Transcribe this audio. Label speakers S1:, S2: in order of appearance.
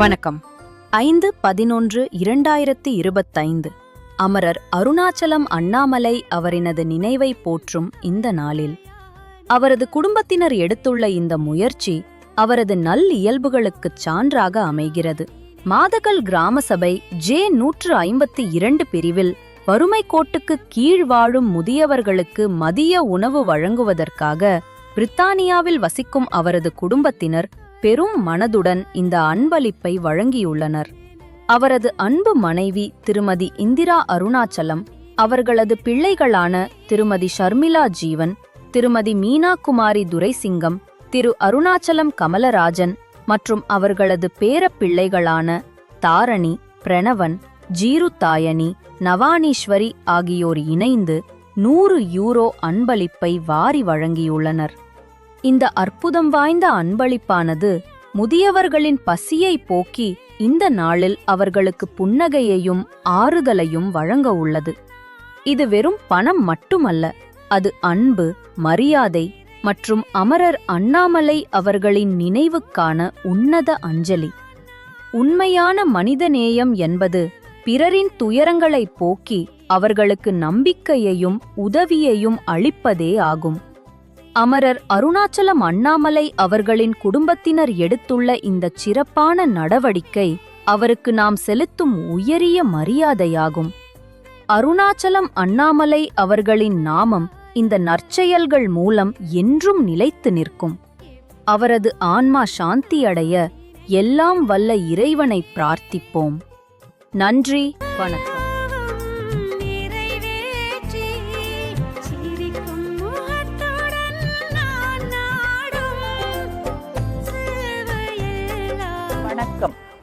S1: வணக்கம். ஐந்து பதினொன்று இரண்டாயிரத்தி இருபத்தைந்து. அமரர் அருணாச்சலம் அண்ணாமலை அவரினது நினைவை போற்றும் இந்த நாளில். அவரது குடும்பத்தினர் எடுத்துள்ள இந்த முயற்சி அவரது நல் இயல்புகளுக்குச் சான்றாக அமைகிறது. மாதகல் கிராம சபை ஜே நூற்று ஐம்பத்தி இரண்டு பிரிவில் வறுமை கோட்டுக்கு கீழ் வாழும் முதியவர்களுக்கு மதிய உணவு வழங்குவதற்காக பிரித்தானியாவில் வசிக்கும் அவரது குடும்பத்தினர் பெரும் மனதுடன் இந்த அன்பளிப்பை வழங்கியுள்ளனர். அவரது அன்பு மனைவி திருமதி இந்திரா அருணாச்சலம் அவர்களது பிள்ளைகளான திருமதி ஷர்மிளா ஜீவன் திருமதி மீனா குமாரி துரைசிங்கம் திரு அருணாச்சலம் கமலராஜன் மற்றும் அவர்களது பேரப்பிள்ளைகளான தாரணி பிரணவன் ஜீருத்தாயனி நவானீஸ்வரி ஆகியோர் இணைந்து நூறு யூரோ அன்பளிப்பை வாரி வழங்கியுள்ளனர். இந்த அற்புதம் வாய்ந்த அன்பளிப்பானது முதியவர்களின் பசியை போக்கி இந்த நாளில் அவர்களுக்கு புன்னகையையும் ஆறுதலையும் வழங்க உள்ளது. இது வெறும் பணம் மட்டுமல்ல அது அன்பு மரியாதை மற்றும் அமரர் அண்ணாமலை அவர்களின் நினைவுக்கான உன்னத அஞ்சலி. உண்மையான மனிதநேயம் என்பது பிறரின் துயரங்களைப் போக்கி அவர்களுக்கு நம்பிக்கையையும் உதவியையும் அளிப்பதே ஆகும். அமரர் அருணாச்சலம் அண்ணாமலை அவர்களின் குடும்பத்தினர் எடுத்துள்ள இந்த சிறப்பான நடவடிக்கை அவருக்கு நாம் செலுத்தும் உயரிய மரியாதையாகும். அருணாச்சலம் அண்ணாமலை அவர்களின் நாமம் இந்த நற்செயல்கள் மூலம் என்றும் நிலைத்து நிற்கும். அவரது ஆன்மா சாந்தியடைய எல்லாம் வல்ல இறைவனை பிரார்த்திப்போம். நன்றி வணக்கம்.